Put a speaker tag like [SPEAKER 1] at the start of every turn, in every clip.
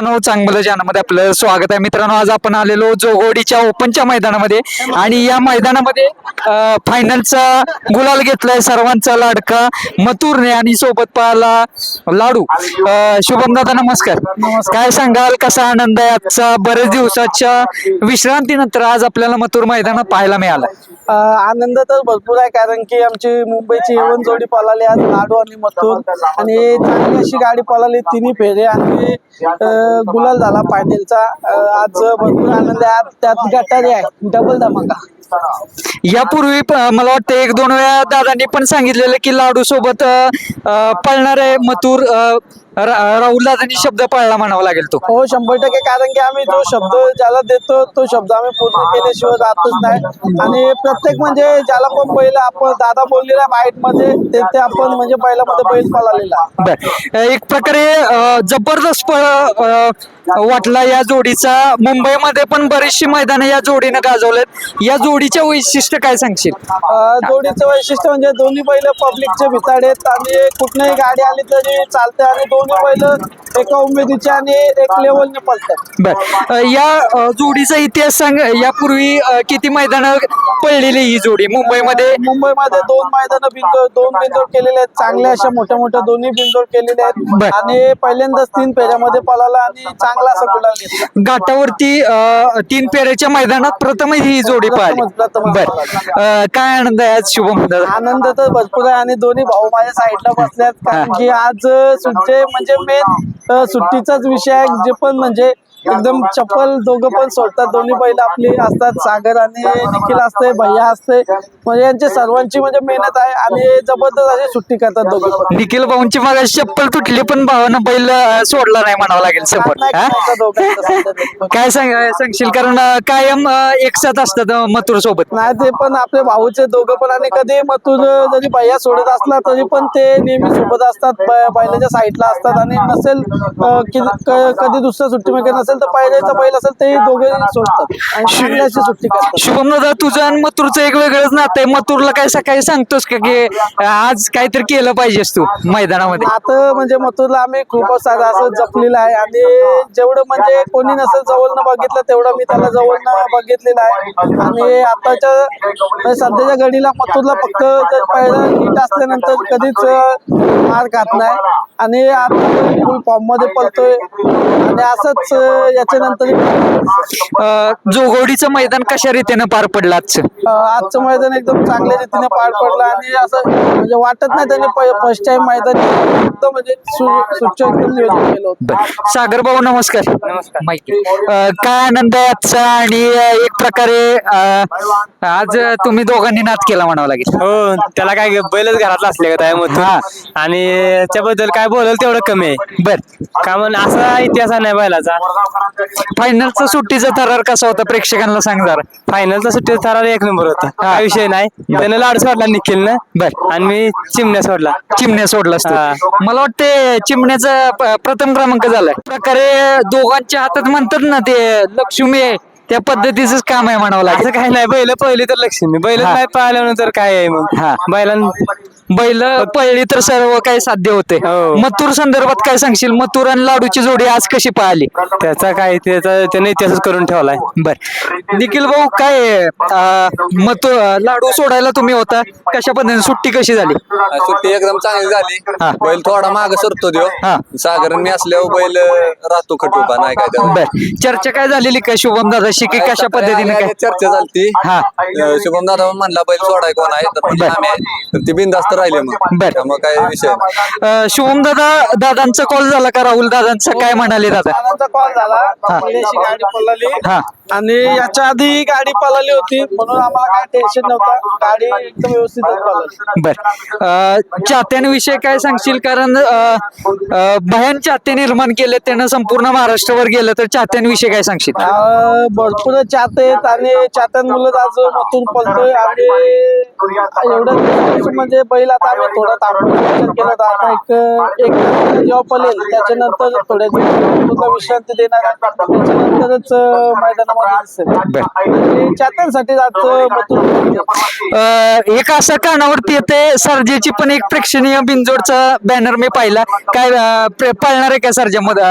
[SPEAKER 1] मित्रांनो चांगलं ज्यानामध्ये आपलं स्वागत आहे. मित्रांनो आज आपण आलेलो जोगोडीच्या ओपनच्या मैदानामध्ये आणि या मैदानामध्ये फायनलचा गुलाल घेतलाय सर्वांचा लाडका मथुरने आणि सोबत पाहला लाडू. शुभम दादा नमस्कार. काय सांगाल? कसा आनंद आहे आजचा? बरेच दिवसाच्या विश्रांतीनंतर आज आपल्याला मथुर मैदानात पाहायला मिळाला.
[SPEAKER 2] आनंद तर भरपूर आहे कारण की आमची मुंबईची येवन जोडी पळाली आज लाडू आणि मथुर. आणि चांगली अशी गाडी पळाली तिन्ही फेरे. आणि गुलाल झाला फायनलचा. आज भरपूर आनंद आहे. त्यात गटारी आहे. डबल धमाका.
[SPEAKER 1] यापूर्वी मला वाटतं एक दोन वेळा दादांनी पण सांगितलेलं की लाडू सोबत पळणारे मथुर अं, रा- राहुल दादांनी शब्द पाळला म्हणावा लागेल तो.
[SPEAKER 2] हो शंभर टक्के कारण की आम्ही जो शब्द ज्याला देतो तो शब्द आम्ही पूर्ण केल्याशिवाय जातच नाही. आणि प्रत्येक म्हणजे ज्याला पण बैल आपण दादा बोललेला बाईटमध्ये ते ते आपण म्हणजे बैलामध्ये बैल पळालेला
[SPEAKER 1] बर. एक प्रकारे अं, जबरदस्त अं, वाटला या जोडीचा मुंबईमध्ये पण बरीचशी मैदानं या जोडीनं गाजवलेत. या जोडीच्या वैशिष्ट्य काय सांगशील?
[SPEAKER 2] जोडीचं वैशिष्ट्य म्हणजे दोन्ही बैल पब्लिकचे भिताड आहेत आणि कुठलीही गाडी आली तरी चालते आणि दोन्ही बैल एका उमेदीचे आणि एक लेवलने पळतात.
[SPEAKER 1] बर. या जोडीचा इतिहास सांग यापूर्वी किती मैदानं पडलेली ही जोडी. मुंबईमध्ये
[SPEAKER 2] मुंबईमध्ये दोन मैदान बिंदोड दोन बिंदोड केलेले आहेत. चांगल्या अशा मोठ्या मोठ्या दोन्ही बिंदोड केलेले
[SPEAKER 1] बर.
[SPEAKER 2] आहेत आणि पहिल्यांदाच तीन फेऱ्यामध्ये पळाला आणि चांगला असा गुलाल घेतला.
[SPEAKER 1] घाटावरती अं, तीन पेऱ्याच्या मैदानात प्रथमच ही जोडी पाहिली
[SPEAKER 2] प्रथमच- प्रथमच
[SPEAKER 1] बर. अं, काय आनंद आहे आज? शुभम दादा
[SPEAKER 2] आनंद तर भरपूर आहे आणि दोन्ही भाऊ माझ्या साईडला बसल्यात कारण की आज सुट्टे म्हणजे मेन सुट्टीचाच विषय आहे. जे पण म्हणजे एकदम चप्पल दोघं पण सोडतात. दोन्ही बैल आपली असतात. सागर आणि निखिल असते भैया असते म्हणजे यांची सर्वांची म्हणजे मेहनत आहे आणि जबरदस्त अशी सुट्टी करतात दोघं पण.
[SPEAKER 1] निखिल भाऊंची मग चप्पल तुटली पण भावानं बैल अं, सोडला नाही म्हणावं लागेल सपोर्ट
[SPEAKER 2] नाही करायचं दोघांचं सध्या.
[SPEAKER 1] काय सांग सांगशील? कारण अं, कायम अं, एकसाथ असतात मथुर सोबत.
[SPEAKER 2] नाही ते पण आपले भाऊचे दोघं पण आणि कधी मथुर जरी भैया सोडत असला तरी पण ते नेहमी सोबत असतात. ब- बैलाच्या साईडला असतात आणि नसेल अं, कि- क- कधी दुसऱ्या सुट्टी मध्ये नसेल तर पहिल्याचा बैल असेल ते दोघे सोडतात. आणि चांगली अशी सुट्टी करतात.
[SPEAKER 1] शुभम दादा तुझं आणि मथुरचं एक वेगळंच नातं. आहे मथुरला काय सकाळी सांगतोस का की आज काहीतरी केलं पाहिजेस तू मैदानामध्ये?
[SPEAKER 2] आता म्हणजे मथुरला आम्ही खूपच साधं असं जपलेलं आहे आणि जेवढं म्हणजे कोणी नसेल जवळनं बघितलं तेवढं मी त्याला जवळनं बघितलेलं आहे. आणि आताच्या सध्याच्या घडीला मथुरला फक्त पहिलं नीट असल्यानंतर कधीच मार खात नाही. आणि आता फुल फॉर्ममध्ये पळतोय. आणि असंच याच्यानंतर
[SPEAKER 1] जोगवडीचं मैदान कशा रीतीनं पार पडलं आजचं?
[SPEAKER 2] आजचं मैदान एकदम चांगल्या रीतीने पार पडलं आणि असं म्हणजे वाटत नाही त्याने फर्स्ट टाइम मैदान एकदम म्हणजे सु- सुच्च एकदम नियोजन केलं होतं.
[SPEAKER 1] सागर भाऊ नमस्कार. माहिती. अं, काय आनंद आहे आजचा? आणि एक प्रकारे अं, आज तुम्ही दोघांनी नाद केला म्हणावं लागेल.
[SPEAKER 3] हो त्याला काय बैलच घरातला असले का मग
[SPEAKER 1] हा.
[SPEAKER 3] आणि त्याच्याबद्दल काय बोलल तेवढं कमी आहे.
[SPEAKER 1] बर.
[SPEAKER 3] का म्हण असा इतिहास नाही बैलाचा.
[SPEAKER 1] फायनलचा सुट्टीचा थरार कसा होता? प्रेक्षकांना सांग जरा.
[SPEAKER 3] फायनलचा सुट्टी ठराव एक नंबर होता. काय विषय नाही. त्यानं लाडू सोडला निखिल ना
[SPEAKER 1] बर.
[SPEAKER 3] आणि मी चिमण्या सोडला.
[SPEAKER 1] चिमण्या सोडलास तू
[SPEAKER 3] हा.
[SPEAKER 1] मला वाटते चिमण्याचा प- प्रथम क्रमांक झालाय. प्रकारे दोघांच्या हातात म्हणतात ना ते लक्ष्मी आहे. त्या पद्धतीच काम आहे म्हणावं लागेल.
[SPEAKER 3] असं काय नाही. बैल पहिली तर लक्ष्मी. बैल
[SPEAKER 1] हा.
[SPEAKER 3] काय पाहिल्यानंतर काय आहे मग?
[SPEAKER 1] हा.
[SPEAKER 3] बैलां
[SPEAKER 1] बैल पळली तर सर्व काही साध्य होते
[SPEAKER 3] हो.
[SPEAKER 1] मथुर संदर्भात काय सांगशील मथुर आणि लाडूची जोडी आज कशी पाहिली
[SPEAKER 3] त्याचा काय त्याचा त्याने इतिहासच करून ठेवलाय
[SPEAKER 1] बर निखिल भाऊ काय मत लाडू सोडायला तुम्ही होता कशा पद्धतीने सुट्टी कशी झाली
[SPEAKER 4] सुट्टी एकदम चांगली
[SPEAKER 1] हा.
[SPEAKER 4] झाली बैल थोडा माग सरतो देव
[SPEAKER 1] हा.
[SPEAKER 4] सागर मी असल्यावर बैल राहतो खटोपा नाही काय त्याला.
[SPEAKER 1] बर चर्चा काय झालेली काय शुभम दादाशी की कशा पद्धतीने काय
[SPEAKER 4] चर्चा झाली
[SPEAKER 1] हा.
[SPEAKER 4] शुभम दादा म्हणला बैल सोडाय कोण आहे तर म्हणलं
[SPEAKER 1] बर.
[SPEAKER 4] आम्ही आहे. तर ती बिंदास्त राहिले मग.
[SPEAKER 1] बर.
[SPEAKER 4] त्यामुळे काय विषय नाही.
[SPEAKER 1] शुभम दादा दादांचा कॉल झाला का राहुल दादांचा? काय म्हणाले दादा?
[SPEAKER 2] दादांचा कॉल झाला. पहिल्याशी गाडी पळाली.
[SPEAKER 1] हा.
[SPEAKER 2] आणि याच्या आधी गाडी पळाली होती. म्हणून आम्हाला काय टेन्शन नव्हतं. गाडी एकदम व्यवस्थितच पळाली.
[SPEAKER 1] बर. अं, चाहत्यांविषयी काय सांगशील? कारण अं, अं, भयान चाहते निर्माण केले त्यानं संपूर्ण महाराष्ट्रावर गेलं. तर चाहत्यांविषयी काय सांगशील?
[SPEAKER 2] अं, भरपूर चाहते आहेत आणि चाहत्यांमुळे आज मथून पळतोय. आणि एवढं म्हणजे बैल आता आम्ही थोडा विचार केला होता आता एक एक जेव्हा पळेल त्याच्यानंतर थोड्या दिवस विश्रांती देणार त्याच्यानंतरच मैदानामध्ये दिसेल. चाहत्यांसाठी.
[SPEAKER 1] अ, एक असं कानावरती येते सर्जेची पण एक प्रेक्षणीय बिनजोडचा बॅनर मी पाहिला. काय पाळणार आहे का सर्जा मध्ये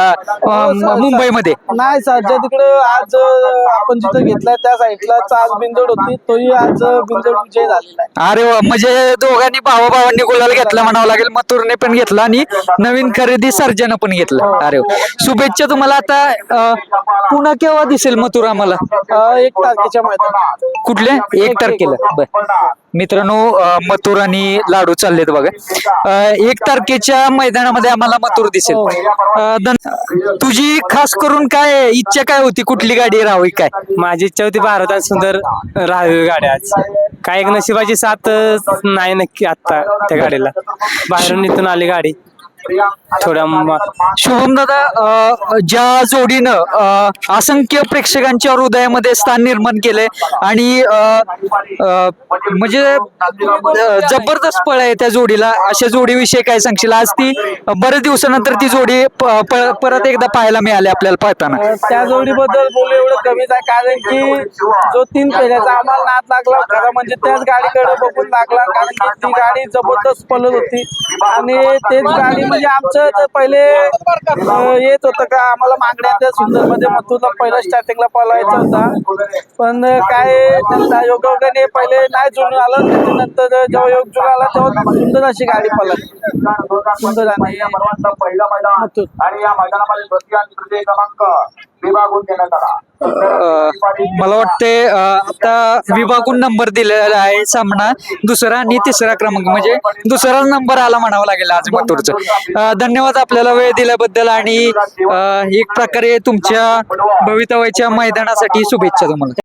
[SPEAKER 1] मुंबईमध्ये?
[SPEAKER 2] नाही सध्या तिकडे आज आपण जिथं घेतलाय त्या साईडला आज बिंजोड होती. तोही आज बिंजोड विजय झालेला आहे.
[SPEAKER 1] अरे म्हणजे दोघांनी भावाभावांनी गुलाल घेतला म्हणावं लागेल मथुरने पण घेतला आणि नवीन खरेदी सर्जन पण घेतला. अरे. शुभेच्छा तुम्हाला आता पुन्हा केव्हा दिसेल मथुर आम्हाला?
[SPEAKER 2] एक तारखेच्या मैदानात.
[SPEAKER 1] कुठल्या? एक तारखेला. बर. मित्रांनो मथुर आणि लाडू चाललेत बघा. एक तारखेच्या मैदानामध्ये आम्हाला मथुर दिसेल. धन- तुझी खास करून काय इच्छा काय होती? कुठली गाडी राहावी काय?
[SPEAKER 3] माझी इच्छा होती भारत आणि सुंदर राहावी गाडी आज. काय एक नशिबाची साथ नाही नक्की आता त्या गाडीला. बाहेरून इथून आली गाडी. थोड्या
[SPEAKER 1] शुभम दादा ज्या जोडीनं असंख्य प्रेक्षकांच्या हृदयामध्ये स्थान निर्माण केलंय आणि म्हणजे जबरदस्त पळ आहे त्या जोडीला. अशा जोडीविषयी काय सांगशील? आज ती बरेच दिवसानंतर ती जोडी परत एकदा पाहायला मिळाली आपल्याला पाहताना.
[SPEAKER 2] त्या जोडीबद्दल बोलू एवढं कमीच आहे कारण की जो तीन फेऱ्याचा आम्हाला नाद लागला खरं म्हणजे त्याच गाडीकडे बघून लागला कारण की ती गाडी जबरदस्त पळत होती. आणि तेच गाडी म्हणजे आमचं तर पहिले येत होतं का आम्हाला मागण्या त्या सुंदरमध्ये मथुरला पहिला स्टार्टिंगला पळवायचा होता. पण काय त्यांचा योगायोगाने पहिले नाही जुळून आलं त्याच्यानंतर जेव्हा योग जुळून आला तेव्हा सुंदर अशी गाडी पळाली सुंदर आणि
[SPEAKER 5] विभागून देण्यात आला.
[SPEAKER 1] मला वाटते आता विभागून नंबर दिलेला आहे सामना. दुसरा आणि तिसरा क्रमांक म्हणजे दुसरा नंबर आला म्हणावं लागेल आज मथुरचं धन्यवाद आपल्याला वेळ दिल्याबद्दल आणि एक प्रकारे तुमच्या भवितव्याच्या मैदानासाठी शुभेच्छा तुम्हाला.